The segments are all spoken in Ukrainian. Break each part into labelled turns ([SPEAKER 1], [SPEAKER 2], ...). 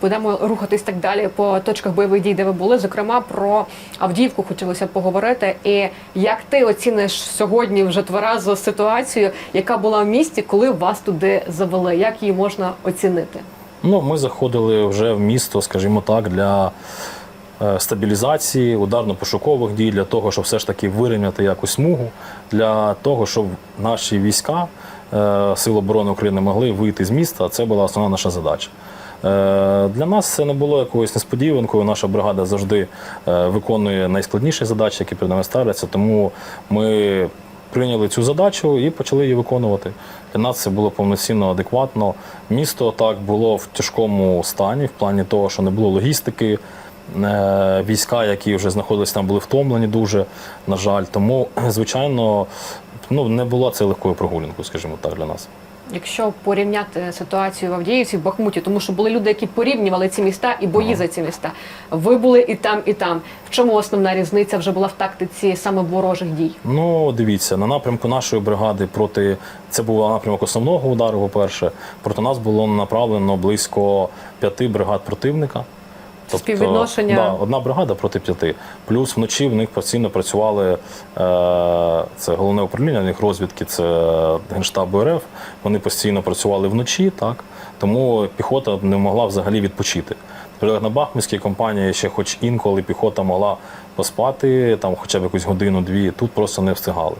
[SPEAKER 1] будемо рухатись так далі по точках бойових дій, де ви були. Зокрема, про Авдіївку хотілося б поговорити. І як ти оціниш сьогодні вже тверезо ситуацію, яка була в місті, коли вас туди завели? Як її можна оцінити?
[SPEAKER 2] Ну, ми заходили вже в місто, скажімо так, для е, стабілізації, ударно-пошукових дій, для того, щоб все ж таки вирівняти якусь смугу, для того, щоб наші війська е, Сил оборони України могли вийти з міста. Це була основна наша задача. Е, Для нас це не було якоюсь несподіванкою. Наша бригада завжди е, виконує найскладніші задачі, які перед нами ставляться. Тому ми прийняли цю задачу і почали її виконувати. Для нас це було повноцінно адекватно. Місто так було в тяжкому стані, в плані того, що не було логістики. Е, Війська, які вже знаходились там, були втомлені дуже, на жаль. Тому, звичайно, ну, не було це легкою прогулянкою, скажімо так, для нас.
[SPEAKER 1] Якщо порівняти ситуацію в Авдіївці, в Бахмуті, тому що були люди, які порівнювали ці міста і бої за ці міста. Ви були і там, і там. В чому основна різниця вже була в тактиці саме ворожих дій?
[SPEAKER 2] Ну, дивіться, на напрямку нашої бригади проти це був напрямок основного удару, по-перше. Проти нас було направлено близько п'яти бригад противника.
[SPEAKER 1] Співвідношення?
[SPEAKER 2] Да, одна бригада проти п'яти. Плюс вночі в них постійно працювали е, це головне управління, в них розвідки, це Генштаб РФ. Вони постійно працювали вночі, так тому піхота не могла взагалі відпочити. Наприклад, на Бахмутській компанії ще хоч інколи піхота могла поспати, там хоча б якусь годину-дві, тут просто не встигали.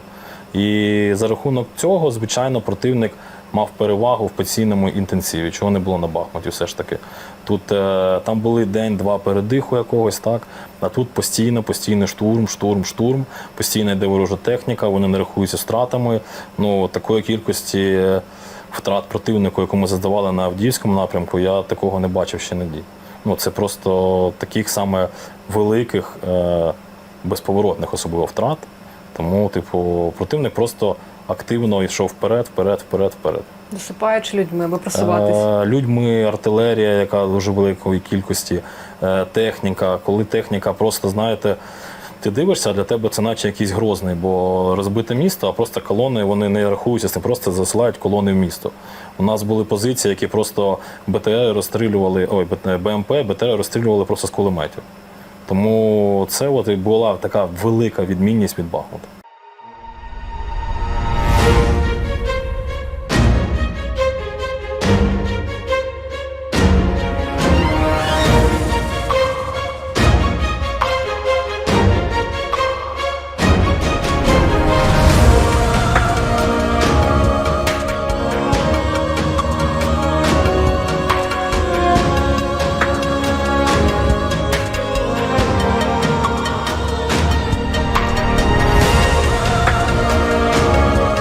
[SPEAKER 2] І за рахунок цього, звичайно, противник мав перевагу в постійному інтенсиві, чого не було на Бахмуті, все ж таки. Тут е, там були день-два передиху якогось, так, а тут постійно, постійно штурм, штурм, штурм, постійно йде ворожа техніка, вони не рахуються втратами. Ну, такої кількості е, втрат противнику, яку ми заздавали на Авдіївському напрямку, я такого не бачив ще ніде. Ну, це просто таких саме великих, е, безповоротних особливо втрат. Тому, типу, противник просто активно йшов вперед, вперед, вперед, вперед.
[SPEAKER 1] Досипаючи людьми, аби просуватись.
[SPEAKER 2] Е, Людьми, артилерія, яка дуже великої кількості, е, техніка. Коли техніка просто, знаєте, ти дивишся, а для тебе це наче якийсь грозний, бо розбите місто, а просто колони вони не рахуються, це просто засилають колони в місто. У нас були позиції, які просто БТР розстрілювали, ой, БМП, БТР розстрілювали просто з кулеметів. Тому це от і була така велика відмінність від Бахмута.